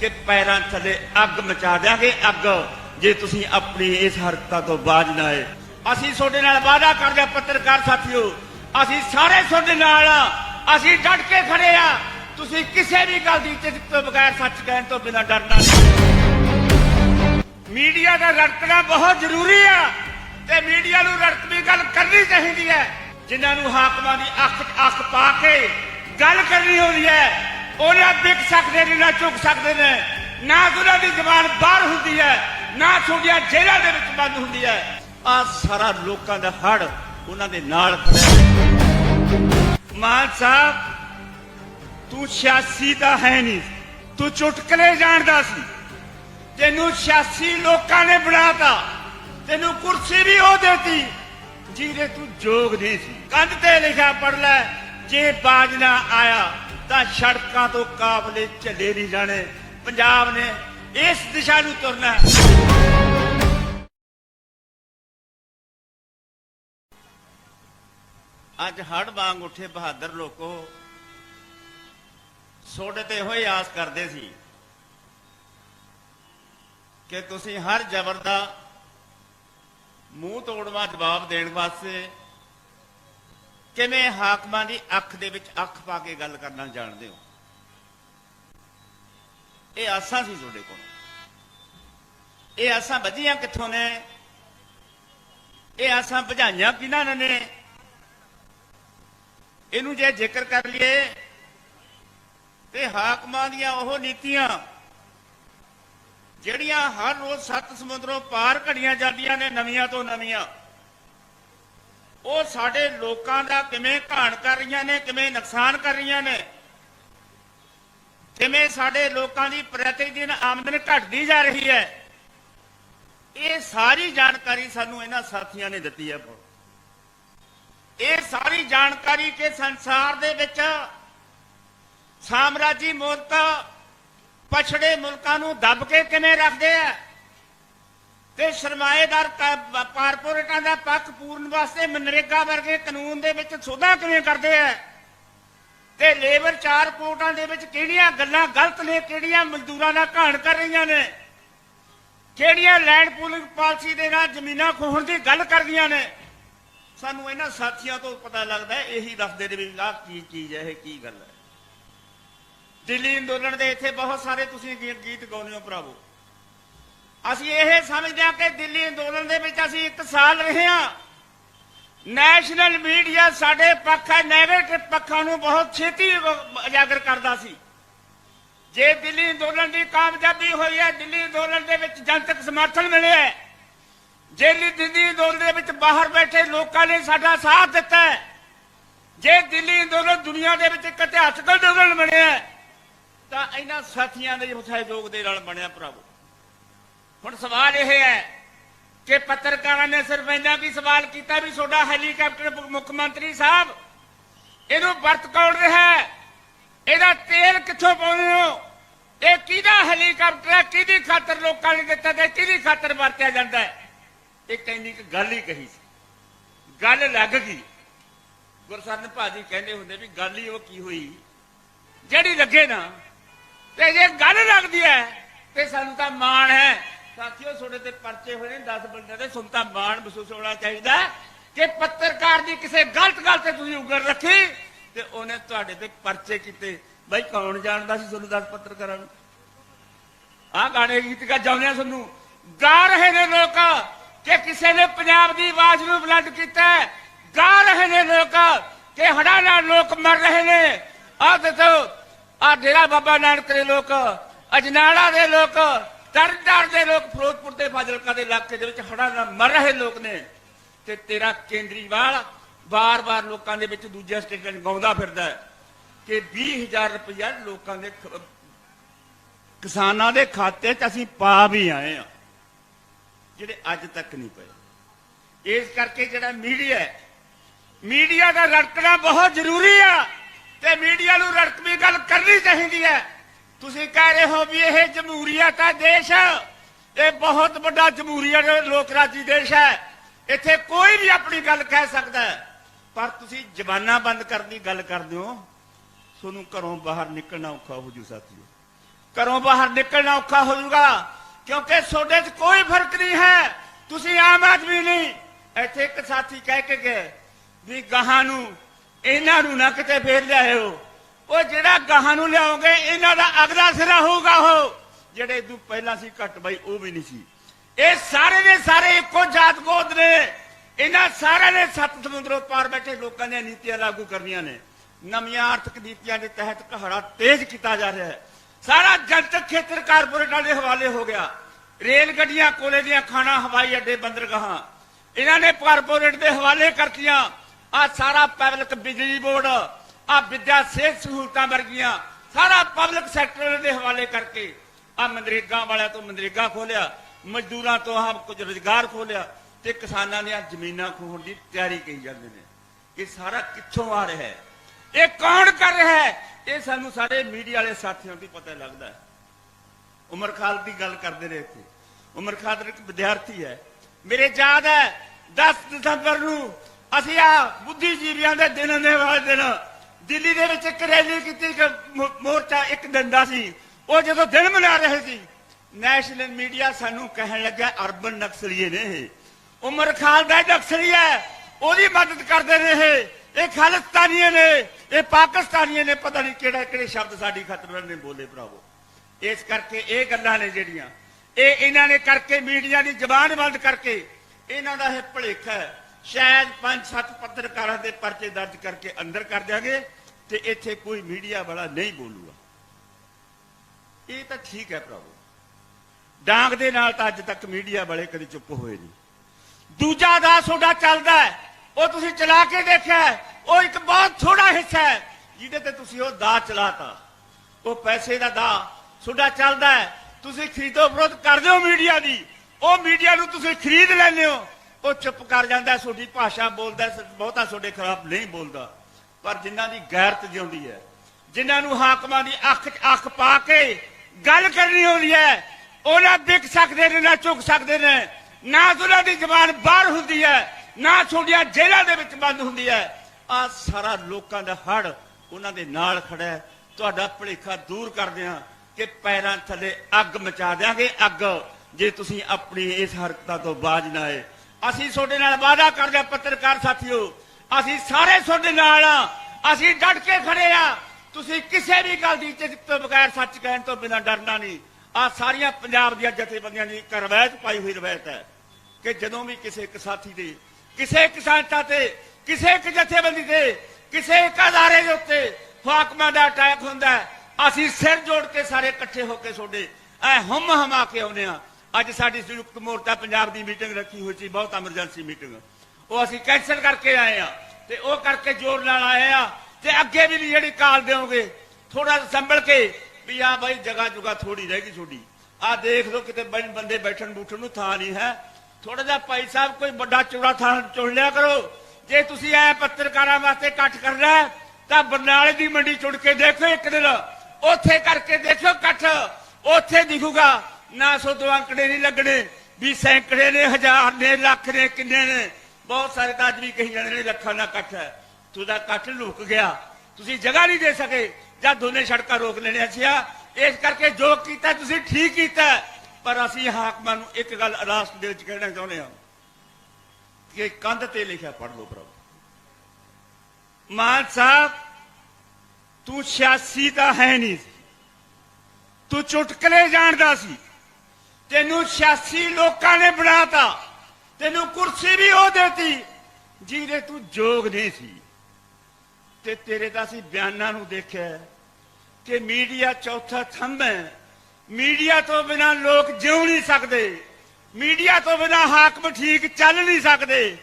ਕਿ ਪੈਰਾਂ ਥੱਲੇ ਅੱਗ ਮਚਾ ਦਿਆਂਗੇ। ਅੱਗ, ਜੇ ਤੁਸੀਂ ਆਪਣੀ ਇਸ ਹਰਕਤਾਂ ਤੋਂ ਬਾਜ ਨਾ ਆਏ। ਅਸੀਂ ਤੁਹਾਡੇ ਨਾਲ ਵਾਅਦਾ ਕਰਦੇ ਹਾਂ, ਪੱਤਰਕਾਰ ਸਾਥੀਓ। ਅਸੀਂ ਸਾਰੇ ਤੁਹਾਡੇ ਨਾਲ ਅਸੀਂ ਡਟ ਕੇ ਖੜੇ ਆ ਤੁਸੀਂ ਕਿਸੇ ਵੀ ਗੱਲ ਦੀ ਚਿੱਤ ਤੋਂ ਬਗੈਰ ਸੱਚ ਕਹਿਣ ਤੋਂ ਬਿਨਾਂ ਡਰਨਾ ਮੀਡੀਆ ਦਾ ਰੜਕਣਾ ਬਹੁਤ ਜ਼ਰੂਰੀ ਆ ਤੇ ਮੀਡੀਆ ਨੂੰ ਰੜਕਵੀਂ ਗੱਲ ਕਰਨੀ ਚਾਹੀਦੀ ਹੈ। ਜਿਨ੍ਹਾਂ ਨੂੰ ਹਾਕਮਾਂ ਦੀ ਅੱਖ ਅੱਖ ਪਾ ਕੇ ਗੱਲ ਕਰਨੀ ਹੁੰਦੀ ਹੈ। ਉਹਨਾਂ ਵਿਕ ਸਕਦੇ ਨੇ, ਨਾ ਚੁੱਕ ਸਕਦੇ ਨੇ। ਨਾ ਉਹਨਾਂ ਦੀ ਜ਼ਬਾਨ ਬਾਹਰ ਹੁੰਦੀ ਹੈ, ਨਾ ਛੋਟੀਆਂ ਜੇਲ੍ਹਾਂ ਦੇ ਵਿੱਚ ਬੰਦ ਹੁੰਦੀ ਹੈ। ਆ ਸਾਰਾ ਲੋਕਾਂ ਦਾ ਹੜ ਉਹਨਾਂ ਦੇ ਨਾਲ ਖੜਿਆ ਮਾਨ ਸਾਹਿਬ, ਤੂੰ ਸਿਆਸੀ ਤਾਂ ਹੈ ਨਹੀਂ। ਤੂੰ ਚੁਟਕਲੇ ਜਾਣਦਾ ਸੀ। ਤੈਨੂੰ ਸਿਆਸੀ ਲੋਕਾਂ ਨੇ ਬਣਾਤਾ। ਤੈਨੂੰ ਕੁਰਸੀ ਵੀ ਉਹ ਦੇਤੀ, ਜਿਹਦੇ ਤੂੰ ਯੋਗ ਨਹੀਂ ਸੀ। ਕੰਧ ਤੇ ਲਿਖਿਆ ਪੜ ਲੈ, ਜੇ ਬਾਜ ਨਾ ਆਇਆ ਤਾਂ ਸੜਕਾਂ ਤੋਂ ਕਾਬਲੇ ਝੱਲੇ ਨਹੀਂ ਜਾਣੇ। ਪੰਜਾਬ ਨੇ ਇਸ ਦਿਸ਼ਾ ਨੂੰ ਤੁਰਨਾ ਅੱਜ ਹੜ ਵਾਂਗ ਉੱਠੇ ਬਹਾਦਰ ਲੋਕੋ, ਸੋਡੇ ਤੇ ਹੋਏ ਆਸ ਕਰਦੇ ਸੀ ਕਿ ਤੁਸੀਂ ਹਰ ਜ਼ਬਰ ਦਾ ਮੂੰਹ ਤੋੜਵਾ, ਜਵਾਬ ਦੇਣ ਵਾਸਤੇ ਕਿਵੇਂ ਹਾਕਮਾਂ ਦੀ ਅੱਖ ਦੇ ਵਿੱਚ ਅੱਖ ਪਾ ਕੇ ਗੱਲ ਕਰਨਾ ਜਾਣਦੇ ਹੋ? ਇਹ ਆਸਾਂ ਸੀ ਤੁਹਾਡੇ ਕੋਲ। ਇਹ ਆਸਾਂ ਵਧੀਆਂ ਕਿੱਥੋਂ ਨੇ? ਇਹ ਆਸਾਂ ਬੁਝਾਈਆਂ ਕਿਹਨਾਂ ਨੇ? ਇਹਨੂੰ ਜੇ ਜ਼ਿਕਰ ਕਰ ਲਈਏ, ਤੇ ਹਾਕਮਾਂ ਦੀਆਂ ਉਹ ਨੀਤੀਆਂ, ਜਿਹੜੀਆਂ ਹਰ ਰੋਜ਼ ਸੱਤ ਸਮੁੰਦਰੋਂ ਪਾਰ ਘੜੀਆਂ ਜਾਂਦੀਆਂ ਨੇ ਨਵੀਆਂ ਤੋਂ ਨਵੀਆਂ। ਉਹ ਸਾਡੇ ਲੋਕਾਂ ਦਾ ਕਿਵੇਂ ਘਾਣ ਕਰ ਰਹੀਆਂ ਨੇ, ਕਿਵੇਂ ਨੁਕਸਾਨ ਕਰ ਰਹੀਆਂ ਨੇ? ਕਿਵੇਂ ਸਾਡੇ ਲੋਕਾਂ ਦੀ ਪ੍ਰਤੀ ਦਿਨ ਆਮਦਨ ਘਟਦੀ ਜਾ ਰਹੀ ਹੈ? ਇਹ ਸਾਰੀ ਜਾਣਕਾਰੀ ਸਾਨੂੰ ਇਹਨਾਂ ਸਾਥੀਆਂ ਨੇ ਦਿੱਤੀ ਹੈ ਇਹ ਸਾਰੀ ਜਾਣਕਾਰੀ ਕਿ ਸੰਸਾਰ ਦੇ ਵਿੱਚ ਸਾਮਰਾਜੀ ਮੁਲਕ ਪਛੜੇ ਮੁਲਕਾਂ ਨੂੰ ਦੱਬ ਕੇ ਕਿਵੇਂ ਰੱਖਦੇ ਆ? ਤੇ ਸਰਮਾਏਦਾਰ ਕਾਰਪੋਰੇਟਾਂ ਦਾ ਪੱਖ ਪੂਰਨ ਵਾਸਤੇ ਮਨਰੇਗਾ ਵਰਗੇ ਕਾਨੂੰਨ ਦੇ ਵਿੱਚ ਸੋਧਾਂ ਕਿਵੇਂ ਕਰਦੇ ਆ ਤੇ ਲੇਬਰ ਚਾਰ ਕੋਟਾਂ ਦੇ ਵਿੱਚ ਕਿਹੜੀਆਂ ਗੱਲਾਂ ਗਲਤ ਨੇ ਕਿਹੜੀਆਂ ਮਜ਼ਦੂਰਾਂ ਦਾ ਘਾਣ ਕਰ ਰਹੀਆਂ ਨੇ? ਕਿਹੜੀਆਂ ਲੈਂਡ ਪੂਲਿੰਗ ਪਾਲਿਸੀ ਦੇ ਨਾਲ ਜ਼ਮੀਨਾਂ ਖੋਹਣ ਦੀ ਗੱਲ ਕਰਦੀਆਂ ਨੇ? ਸਾਨੂੰ ਇਹਨਾਂ ਸਾਥੀਆਂ ਤੋਂ ਪਤਾ ਲੱਗਦਾ ਹੈ, ਇਹੀ ਦੱਸਦੇ ਨੇ ਵੀ ਆਹ ਕੀ ਚੀਜ਼ ਹੈ ਇਹ ਕੀ ਗੱਲ ਹੈ ਦਿੱਲੀ ਅੰਦੋਲਨ ਦੇ ਇੱਥੇ ਬਹੁਤ ਸਾਰੇ ਤੁਸੀਂ ਗੀਤ ਗਾਉਂਦੇ ਹੋ ਭਰਾਵੋ। ਅਸੀਂ ਇਹ ਸਮਝਦੇ ਹਾਂ ਕਿ ਦਿੱਲੀ ਅੰਦੋਲਨ ਦੇ ਵਿੱਚ ਅਸੀਂ ਇੱਕ ਸਾਲ ਰਹੇ ਹਾਂ। ਨੈਸ਼ਨਲ ਮੀਡੀਆ ਸਾਡੇ ਪੱਖ ਨੈਗੇਟਿਵ ਪੱਖਾਂ ਨੂੰ ਬਹੁਤ ਛੇਤੀ ਉਜਾਗਰ ਕਰਦਾ ਸੀ। ਜੇ ਦਿੱਲੀ ਅੰਦੋਲਨ ਦੀ ਕਾਮਯਾਬੀ ਹੋਈ ਹੈ, ਦਿੱਲੀ ਅੰਦੋਲਨ ਦੇ ਵਿੱਚ ਜਨਤਕ ਸਮਰਥਨ ਮਿਲਿਆ ਹੈ। ਜੇ ਦਿੱਲੀ ਅੰਦੋਲਨ ਦੇ ਵਿੱਚ ਬਾਹਰ ਬੈਠੇ ਲੋਕਾਂ ਨੇ ਸਾਡਾ ਸਾਥ ਦਿੱਤਾ ਹੈ। ਜੇ ਦਿੱਲੀ ਅੰਦੋਲਨ ਦੁਨੀਆ ਦੇ ਵਿੱਚ ਇੱਕ ਇਤਿਹਾਸਕ ਅੰਦੋਲਨ ਬਣਿਆ ਤਾਂ ਇਹਨਾਂ ਸਾਥੀਆਂ ਦੇ ਸਹਿਯੋਗ ਦੇ ਨਾਲ ਬਣਿਆ ਭਰਾਵੋ। ਹੁਣ ਸਵਾਲ ਇਹ ਹੈ ਕਿ ਪੱਤਰਕਾਰਾਂ ਨੇ ਸਿਰਫ ਇੰਨਾ ਵੀ ਸਵਾਲ ਕੀਤਾ ਵੀ ਤੁਹਾਡਾ ਹੈਲੀਕਾਪਟਰ ਮੁੱਖ ਮੰਤਰੀ ਸਾਹਿਬ, ਇਹਨੂੰ ਵਰਤ ਕੌਣ ਰਿਹਾ? ਇਹਦਾ ਤੇਲ ਕਿੱਥੋਂ ਪਾਉਂਦੇ ਹੋ? ਇਹ ਕਿਹਦਾ ਹੈਲੀਕਾਪਟਰ ਹੈ? ਕਿਹਦੀ ਖਾਤਰ ਲੋਕਾਂ ਨੇ ਦਿੱਤਾ ਤੇ ਕਿਹਦੀ ਖਾਤਰ ਵਰਤਿਆ ਜਾਂਦਾ ਹੈ? ਇਹ ਕਹਿੰਦੀ ਕਿ ਗੱਲ ਹੀ ਕਹੀ ਸੀ। ਗੱਲ ਲੱਗ ਗਈ। ਗੁਰਸਰਨ ਭਾਜੀ ਕਹਿੰਦੇ ਹੁੰਦੇ ਵੀ ਗੱਲ ਹੀ ਉਹ ਕੀ ਹੋਈ? ਜਿਹੜੀ ਲੱਗੇ ਨਾ, ਤੇ ਜੇ ਗੱਲ ਲੱਗਦੀ ਹੈ, ਤੇ ਸਾਨੂੰ ਤਾਂ ਮਾਣ ਹੈ। ਸਾਥੀਓ, ਤੁਹਾਡੇ ਤੇ ਪਰਚੇ ਹੋਏ ਨੇ 10 ਬੰਦਿਆਂ ਦੇ ਸਾਨੂੰ ਮਾਣ ਮਹਿਸੂਸ ਹੋਣਾ ਚਾਹੀਦਾ ਕਿ ਪੱਤਰਕਾਰ ਦੀ ਕਿਸੇ ਗਲਤ ਗੱਲ ਤੇ ਤੁਸੀਂ ਉਗਰ ਰੱਖੀ ਤੇ ਉਹਨੇ ਤੁਹਾਡੇ ਤੇ ਪਰਚੇ ਕੀਤੇ। ਬਈ, ਕੌਣ ਜਾਣਦਾ ਸੀ ਤੁਹਾਨੂੰ 10 ਪੱਤਰਕਾਰਾਂ ਨੂੰ? ਆਹ ਗਾਣੇ ਗੀਤ ਗਾ ਜਾਉਂਦੇ ਆ ਗਾ ਰਹੇ ਨੇ ਲੋਕ ਕਿ ਕਿਸੇ ਨੇ ਪੰਜਾਬ ਦੀ ਆਵਾਜ਼ ਨੂੰ ਬੁਲੰਦ ਕੀਤਾ ਗਾ ਰਹੇ ਨੇ ਲੋਕ ਕਿ ਹੜਾ ਨਾਲ ਲੋਕ ਮਰ ਰਹੇ ਨੇ। ਆਹ ਦੇਖੋ, ਆਹ ਡੇਰਾ ਬਾਬਾ ਨਾਨਕ ਦੇ ਲੋਕ, ਅਜਨਾਲਾ ਦੇ ਲੋਕ ਤਰਨਤਾਰਨ ਦੇ ਲੋਕ ਫਿਰੋਜ਼ਪੁਰ ਦੇ ਫਾਜ਼ਿਲਕਾ ਦੇ ਇਲਾਕੇ ਦੇ ਵਿੱਚ ਹੜਾ ਨਾਲ ਮਰ ਰਹੇ ਲੋਕ ਨੇ। ਤੇ ਤੇਰਾ ਕੇਂਦਰੀਵਾਲ ਬਾਰ-ਬਾਰ ਲੋਕਾਂ ਦੇ ਵਿੱਚ ਦੂਜੇ ਸਟੇਟਾਂ 'ਚ ਗਾਉਂਦਾ ਫਿਰਦਾ ਹੈ ਕਿ 20000 ਰੁਪਇਆ ਲੋਕਾਂ ਦੇ ਕਿਸਾਨਾਂ ਦੇ ਖਾਤੇ 'ਚ ਅਸੀਂ ਪਾ ਵੀ ਆਏ ਆ ਜਿਹੜੇ ਅੱਜ ਤੱਕ ਨਹੀਂ ਪਏ। ਇਸ ਕਰਕੇ ਜਿਹੜਾ ਮੀਡੀਆ ਹੈ, ਮੀਡੀਆ ਦਾ ਰੜਕਣਾ ਬਹੁਤ ਜ਼ਰੂਰੀ ਆ ਤੇ ਮੀਡੀਆ ਨੂੰ ਰੜਕਵੀਂ ਗੱਲ ਕਰਨੀ ਚਾਹੀਦੀ ਹੈ। ਤੁਸੀਂ ਕਹਿ ਰਹੇ ਹੋ ਵੀ ਇਹ ਜਮਹੂਰੀਅਤ ਹੈ ਦੇਸ਼ ਇਹ ਬਹੁਤ ਵੱਡਾ ਜਮਹੂਰੀਅਤ ਲੋਕ ਰਾਜੀ ਦੇਸ਼ ਹੈ। ਇੱਥੇ ਕੋਈ ਵੀ ਆਪਣੀ ਗੱਲ ਕਹਿ ਸਕਦਾ ਹੈ। ਪਰ ਤੁਸੀਂ ਜ਼ਬਾਨਾਂ ਬੰਦ ਕਰਨ ਦੀ ਗੱਲ ਕਰਦੇ ਹੋ। ਤੁਹਾਨੂੰ ਘਰੋਂ ਬਾਹਰ ਨਿਕਲਣਾ ਔਖਾ ਹੋ ਜੂ ਸਾਥੀਓ। ਘਰੋਂ ਬਾਹਰ ਨਿਕਲਣਾ ਔਖਾ ਹੋ ਜਾਊਗਾ ਕਿਉਂਕਿ ਤੁਹਾਡੇ 'ਚ ਕੋਈ ਫ਼ਰਕ ਨਹੀਂ ਹੈ। ਤੁਸੀਂ ਆਮ ਆਦਮੀ ਨਹੀਂ। ਇੱਥੇ ਇੱਕ ਸਾਥੀ ਕਹਿ ਕੇ ਗਏ ਵੀ ਗਾਹਾਂ ਨੂੰ, ਇਹਨਾਂ ਨੂੰ ਨਾ ਕਿਤੇ ਫੇਰ ਲਿਆਇਓ। ਉਹ ਜਿਹੜਾ ਗਾਹਾਂ ਨੂੰ ਲਿਆਓਗੇ, ਇਹਨਾਂ ਦਾ ਅਗਲਾ ਸਿਰਾ ਹੋਊਗਾ ਉਹ। ਜਿਹੜੇ ਤੂੰ ਪਹਿਲਾਂ ਸੀ ਘੱਟ, ਬਾਈ, ਉਹ ਵੀ ਨਹੀਂ ਸੀ। ਇਹ ਸਾਰੇ ਦੇ ਸਾਰੇ ਇੱਕੋ ਜਾਤ ਗੋਦ ਨੇ। ਇਹਨਾਂ ਸਾਰਿਆਂ ਨੇ ਸੱਤ ਸਮੁੰਦਰੋਂ ਪਾਰ ਬੈਠੇ ਲੋਕਾਂ ਦੀਆਂ ਨੀਤੀਆਂ ਲਾਗੂ ਕਰਨੀਆਂ ਨੇ। ਨਵੀਆਂ ਆਰਥਿਕ ਨੀਤੀਆਂ ਦੇ ਤਹਿਤ ਕਹਾੜਾ ਤੇਜ਼ ਕੀਤਾ ਜਾ ਰਿਹਾ ਹੈ। ਸਾਰਾ ਜਨਤਕ ਖੇਤਰ ਕਾਰਪੋਰੇਟਾਂ ਦੇ ਹਵਾਲੇ ਹੋ ਗਿਆ। ਰੇਲ ਗੱਡੀਆਂ, ਕੋਲੇ ਦੀਆਂ ਖਾਣਾ, ਹਵਾਈ ਅੱਡੇ, ਬੰਦਰਗਾਹਾਂ। ਇਹਨਾਂ ਨੇ ਕਾਰਪੋਰੇਟ ਦੇ ਹਵਾਲੇ ਕਰਤੀਆਂ। ਆ ਸਾਰਾ ਪਬਲਿਕ ਬਿਜਲੀ ਬੋਰਡ ਆ ਵਿਦਿਆ ਸਿਹਤ ਸਹੂਲਤਾਂ ਵਰਗੀਆਂ ਸਾਰਾ ਪਬਲਿਕ ਸੈਕਟਰ ਦੇ ਹਵਾਲੇ ਕਰਕੇ ਆ ਮਨਰੇਗਾ ਵਾਲਿਆਂ ਤੋਂ ਮਨਰੇਗਾ ਖੋਲਿਆ, ਮਜ਼ਦੂਰਾਂ ਤੋਂ ਆ ਕੁਝ ਰੁਜ਼ਗਾਰ ਖੋਲਿਆ ਤੇ ਕਿਸਾਨਾਂ ਦੀਆਂ ਜ਼ਮੀਨਾਂ ਖੋਹਣ ਦੀ ਤਿਆਰੀ ਕਰੀ ਜਾਂਦੇ ਨੇ। ਇਹ ਸਾਰਾ ਕਿੱਥੋਂ ਆ ਰਿਹਾ ਹੈ? ਇਹ ਕੌਣ ਕਰ ਰਿਹਾ ਹੈ? ਇਹ ਸਾਨੂੰ ਸਾਰੇ ਮੀਡੀਆ ਵਾਲੇ ਸਾਥੀਆਂ ਨੂੰ ਪਤਾ ਲੱਗਦਾ ਹੈ। ਉਮਰ ਖਾਲਦ ਦੀ ਗੱਲ ਕਰਦੇ ਨੇ ਇੱਥੇ। ਉਮਰ ਖਾਲਦ ਇੱਕ ਵਿਦਿਆਰਥੀ ਹੈ। ਮੇਰੇ ਯਾਦ ਹੈ 10 ਦਸੰਬਰ ਨੂੰ ਅਸੀਂ ਆ ਬੁੱਧੀਜੀਵੀਆਂ ਦੇ ਦਿਨ ਦੇ ਵਾਲੇ ਦਿਨ ਦਿੱਲੀ ਦੇ ਵਿੱਚ ਇੱਕ ਕੀਤੀ, ਇੱਕ ਮੋ- ਮੋਰਚਾ, ਇੱਕ ਡੰਡਾ ਸੀ। ਉਹ ਜਦੋਂ ਦਿਨ ਮਨਾ ਰਹੇ ਸੀ, ਨੈਸ਼ਨਲ ਮੀਡੀਆ ਸਾਨੂੰ ਕਹਿਣ ਲੱਗਾ ਅਰਬਨ ਨਕਸਲੀਏ ਨੇ ਇਹ। ਉਮਰ ਖਾਲਦ ਹੈ ਨਕਸਲੀ ਹੈ, ਉਹਦੀ ਮਦਦ ਕਰਦੇ ਨੇ ਇਹ। ਇਹ ਖਾਲਿਸਤਾਨੀਏ ਨੇ, ਇਹ ਪਾਕਿਸਤਾਨੀਏ ਨੇ, ਪਤਾ ਨਹੀਂ ਕਿਹੜਾ, ਕਿਹੜੇ ਸ਼ਬਦ ਸਾਡੀ ਖਾਤਰ ਨੇ ਬੋਲੇ ਭਰਾਵੋ। ਇਸ ਕਰਕੇ ਇਹ ਗੱਲਾਂ ਨੇ ਜਿਹੜੀਆਂ। ਇਹ ਇਹਨਾਂ ਨੇ ਕਰਕੇ, ਮੀਡੀਆ ਦੀ ਜ਼ਬਾਨ ਬੰਦ ਕਰਕੇ, ਇਹਨਾਂ ਦਾ ਇਹ ਭਲੇਖਾ ਹੈ। ਸ਼ਾਇਦ ਪੰਜ ਸੱਤ ਪੱਤਰਕਾਰਾਂ ਦੇ ਪਰਚੇ ਦਰਜ ਕਰਕੇ ਅੰਦਰ ਕਰ ਦਿਆਂਗੇ ਤੇ ਇੱਥੇ ਕੋਈ ਮੀਡੀਆ ਵਾਲਾ ਨਹੀਂ ਬੋਲੂਗਾ। ਇਹ ਤਾਂ ਠੀਕ ਹੈ ਭਰਾਵੋ ਡਾਂਗ ਦੇ ਨਾਲ ਤਾਂ ਅੱਜ ਤੱਕ ਮੀਡੀਆ ਵਾਲੇ ਕਦੇ ਚੁੱਪ ਹੋਏ ਨਹੀਂ। ਦੂਜਾ ਦਾ ਤੁਹਾਡਾ ਚੱਲਦਾ ਹੈ, ਉਹ ਤੁਸੀਂ ਚਲਾ ਕੇ ਦੇਖਿਆ ਉਹ ਇੱਕ ਬਹੁਤ ਥੋੜਾ ਹਿੱਸਾ ਹੈ, ਜਿਹਦੇ ਤੇ ਤੁਸੀਂ ਉਹ ਦਾ ਚਲਾਤਾ। ਉਹ ਪੈਸੇ ਦਾ ਦਾ ਤੁਹਾਡਾ ਚੱਲਦਾ ਹੈ, ਤੁਸੀਂ ਖਰੀਦੋ ਵਿਰੋਧ ਕਰਦੇ ਹੋ ਮੀਡੀਆ ਦੀ, ਉਹ ਮੀਡੀਆ ਨੂੰ ਤੁਸੀਂ ਖਰੀਦ ਲੈਂਦੇ ਹੋ। ਉਹ ਚੁੱਪ ਕਰ ਜਾਂਦਾ ਤੁਹਾਡੀ ਭਾਸ਼ਾ ਬੋਲਦਾ ਬਹੁਤਾ ਤੁਹਾਡੇ ਖਿਲਾਫ ਨਹੀਂ ਬੋਲਦਾ। ਪਰ ਜਿਨ੍ਹਾਂ ਦੀ ਗੈਰਤ ਜਿਉਂਦੀ ਹੈ, ਜਿਨ੍ਹਾਂ ਨੂੰ ਹਾਕਮਾਂ ਦੀ ਅੱਖ 'ਚ ਅੱਖ ਪਾ ਕੇ ਗੱਲ ਕਰਨੀ ਹੁੰਦੀ ਹੈ ਉਹਨਾਂ ਵਿਕ ਸਕਦੇ ਨੇ, ਨਾ ਝੁਕ ਸਕਦੇ ਨੇ। ਨਾ ਉਹਨਾਂ ਦੀ ਜ਼ਬਾਨ ਬਾਹਰ ਹੁੰਦੀ ਹੈ, ਨਾ ਛੋਟੀਆਂ ਜੇਲ੍ਹਾਂ ਦੇ ਵਿੱਚ ਬੰਦ ਹੁੰਦੀ ਹੈ। ਆ ਸਾਰਾ ਲੋਕਾਂ ਦਾ ਹੜ ਉਹਨਾਂ ਦੇ ਨਾਲ ਖੜਾ ਹੈ। ਤੁਹਾਡਾ ਭਲੇਖਾ ਦੂਰ ਕਰਦੇ ਹਾਂ ਕਿ ਪੈਰਾਂ ਥੱਲੇ ਅੱਗ ਮਚਾ ਦਿਆਂਗੇ ਅੱਗ, ਜੇ ਤੁਸੀਂ ਆਪਣੀ ਇਸ ਹਰਕਤਾਂ ਤੋਂ ਬਾਜ ਨਾ ਆਏ। ਅਸੀਂ ਤੁਹਾਡੇ ਨਾਲ ਵਾਅਦਾ ਕਰਦੇ ਹਾਂ, ਪੱਤਰਕਾਰ ਸਾਥੀਓ। ਅਸੀਂ ਸਾਰੇ ਤੁਹਾਡੇ ਨਾਲ ਆ ਅਸੀਂ ਡਟ ਕੇ ਖੜੇ ਆ ਤੁਸੀਂ ਕਿਸੇ ਵੀ ਗੱਲ ਦੀ ਚਿੱਤ ਤੋਂ ਬਗੈਰ ਸੱਚ ਕਹਿਣ ਤੋਂ ਬਿਨਾਂ ਡਰਨਾ ਨਹੀਂ। ਆ ਸਾਰੀਆਂ ਪੰਜਾਬ ਦੀਆਂ ਜਥੇਬੰਦੀਆਂ ਦੀ ਇੱਕ ਰਵਾਇਤ ਪਾਈ ਹੋਈ ਰਵਾਇਤ ਹੈ ਕਿ ਜਦੋਂ ਵੀ ਕਿਸੇ ਇੱਕ ਸਾਥੀ ਦੇ, ਕਿਸੇ ਇੱਕ ਸੰਸਥਾ ਤੇ, ਕਿਸੇ ਇੱਕ ਜਥੇਬੰਦੀ ਤੇ ਕਿਸੇ ਇੱਕ ਅਦਾਰੇ ਦੇ ਉੱਤੇ ਫਾਕਮਾ ਦਾ ਅਟੈਕ ਹੁੰਦਾ ਅਸੀਂ ਸਿਰ ਜੋੜ ਕੇ ਸਾਰੇ ਇਕੱਠੇ ਹੋ ਕੇ ਤੁਹਾਡੇ, ਐ ਹਮ ਹਮਾ ਕੇ ਆਉਨੇ ਆ ਅੱਜ ਸਾਡੀ ਸੰਯੁਕਤ ਮੋਰਚਾ ਪੰਜਾਬ ਦੀ ਮੀਟਿੰਗ ਰੱਖੀ ਹੋਈ ਸੀ, ਬਹੁਤ ਐਮਰਜੈਂਸੀ ਮੀਟਿੰਗ। ਉਹ ਅਸੀਂ ਕੈਂਸਲ ਕਰਕੇ ਆਏ ਆ ਤੇ ਉਹ ਕਰਕੇ ਜੋਰ ਨਾਲ ਆਏ ਆ ਤੇ ਅੱਗੇ ਵੀ ਜਿਹੜੀ ਕਾਲ ਦਿਓਗੇ ਥੋੜਾ ਸੰਭਲ ਕੇ ਵੀ ਆ ਬਾਈ ਜਗ੍ਹਾ ਜੁਗਾ ਥੋੜੀ ਰਹਿ ਗਈ ਛੋਡੀ ਆ ਦੇਖ ਲਓ ਕਿਤੇ ਬੰਦੇ ਬੈਠਣ ਬੂਠਣ ਨੂੰ ਥਾਂ ਨਹੀਂ ਹੈ। ਥੋੜਾ ਜਿਹਾ ਭਾਈ ਸਾਹਿਬ ਕੋਈ ਵੱਡਾ ਚੌੜਾ ਥਾਂ ਚੁਣ ਲਿਆ ਕਰੋ। ਜੇ ਤੁਸੀਂ ਐ ਪੱਤਰਕਾਰਾਂ ਵਾਸਤੇ ਇਕੱਠ ਕਰਨਾ ਤਾਂ ਬਰਨਾਲੇ ਦੀ ਮੰਡੀ ਚੁਣ ਕੇ ਦੇਖੋ ਇੱਕ ਦਿਨ। ਉੱਥੇ ਕਰਕੇ ਦੇਖੋ ਇਕੱਠ। ਉੱਥੇ ਦਿਖੂਗਾ ਨਾ ਸੋ ਦੋ ਅੰਕੜੇ ਨਹੀਂ ਲੱਗਣੇ, ਵੀ ਸੈਂਕੜੇ ਨੇ, ਹਜ਼ਾਰ ਨੇ, ਲੱਖ ਨੇ, ਕਿੰਨੇ ਨੇ। ਬਹੁਤ ਸਾਰੇ ਤਾਂ ਅੱਜ ਵੀ ਕਹੀ ਜਾਂਦੇ ਨੇ, ਲੱਖਾਂ ਦਾ ਇਕੱਠ ਹੈ। ਤੁਹਾਡਾ ਇਕੱਠ ਲੁਕ ਗਿਆ। ਤੁਸੀਂ ਜਗ੍ਹਾ ਨਹੀਂ ਦੇ ਸਕੇ, ਜਾਂ ਦੋਨੇ ਸੜਕਾਂ ਰੋਕ ਲੈਣੇ ਅੱਛਾ ਇਸ ਕਰਕੇ ਜੋ ਕੀਤਾ, ਤੁਸੀਂ ਠੀਕ ਕੀਤਾ। ਪਰ ਅਸੀਂ ਹਾਕਮਾਂ ਨੂੰ ਇੱਕ ਗੱਲ ਅਰਾਸਤ ਦੇ ਵਿੱਚ ਕਹਿਣਾ ਚਾਹੁੰਦੇ ਹਾਂ, ਕਿ ਕੰਧ ਤੇ ਲਿਖਿਆ ਪੜ ਲਓ ਪ੍ਰਭੂ। ਮਾਨ ਸਾਹਿਬ, ਤੂੰ 86 ਤਾਂ ਹੈ ਨਹੀਂ ਤੂੰ ਚੁਟਕਲੇ ਜਾਣਦਾ ਸੀ। ਤੈਨੂੰ 86 ਲੋਕਾਂ ਨੇ ਬਣਾਤਾ। ਤੈਨੂੰ ਕੁਰਸੀ ਵੀ ਉਹ ਦੇਤੀ, ਜਿਹਦੇ ਤੂੰ ਯੋਗ ਨਹੀਂ ਸੀ। ਤੇ ਤੇਰੇ ਤਾਂ ਅਸੀਂ ਬਿਆਨਾਂ ਨੂੰ ਦੇਖਿਆ ਹੈ ਕਿ ਮੀਡੀਆ ਚੌਥਾ ਥੰਮ ਹੈ। ਮੀਡੀਆ ਤੋਂ ਬਿਨਾ ਲੋਕ ਜਿਉ ਨਹੀਂ ਸਕਦੇ। ਮੀਡੀਆ ਤੋਂ ਬਿਨਾ ਹਾਕਮ ਠੀਕ ਚੱਲ ਨਹੀਂ ਸਕਦੇ।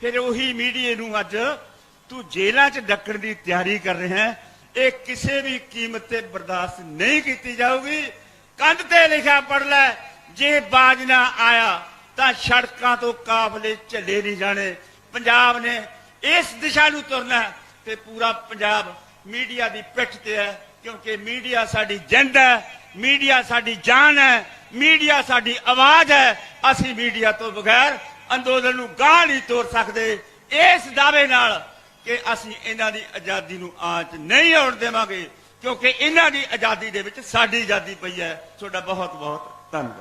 ਫਿਰ ਉਹੀ ਮੀਡੀਏ ਨੂੰ ਅੱਜ ਤੂੰ ਜੇਲ੍ਹਾਂ 'ਚ ਡੱਕਣ ਦੀ ਤਿਆਰੀ ਕਰ ਰਿਹਾ ਹੈ। ਇਹ ਕਿਸੇ ਵੀ ਕੀਮਤ ਤੇ ਬਰਦਾਸ਼ਤ ਨਹੀਂ ਕੀਤੀ ਜਾਊਗੀ। ਕੰਧ ਤੇ ਲਿਖਿਆ ਪੜ ਲੈ। ਜੇ ਬਾਜ ਨਾ ਆਇਆ ਤਾਂ ਸੜਕਾਂ ਤੋਂ ਕਾਫਲੇ ਝੱਲੇ ਨਹੀਂ ਜਾਣੇ। ਪੰਜਾਬ ਨੇ ਇਸ ਦਿਸ਼ਾ ਨੂੰ ਤੁਰਨਾ ਹੈ ਤੇ ਪੂਰਾ ਪੰਜਾਬ ਮੀਡੀਆ ਦੀ ਪਿੱਠ ਤੇ ਹੈ, ਕਿਉਂਕਿ ਮੀਡੀਆ ਸਾਡੀ ਜਿੰਦ ਹੈ, ਮੀਡੀਆ ਸਾਡੀ ਜਾਨ ਹੈ, ਮੀਡੀਆ ਸਾਡੀ ਆਵਾਜ਼ ਹੈ। ਅਸੀਂ ਮੀਡੀਆ ਤੋਂ ਬਗੈਰ ਅੰਦੋਲਨ ਨੂੰ ਗਾਹ ਨਹੀਂ ਤੋਰ ਸਕਦੇ। ਇਸ ਦਾਅਵੇ ਨਾਲ ਕਿ ਅਸੀਂ ਇਹਨਾਂ ਦੀ ਆਜ਼ਾਦੀ ਨੂੰ ਆਂਚ ਨਹੀਂ ਆਉਣ ਦੇਵਾਂਗੇ, ਕਿਉਂਕਿ ਇਹਨਾਂ ਦੀ ਆਜ਼ਾਦੀ ਦੇ ਵਿੱਚ ਸਾਡੀ ਆਜ਼ਾਦੀ ਪਈ ਹੈ। ਤੁਹਾਡਾ ਬਹੁਤ ਬਹੁਤ ਧੰਨਵਾਦ।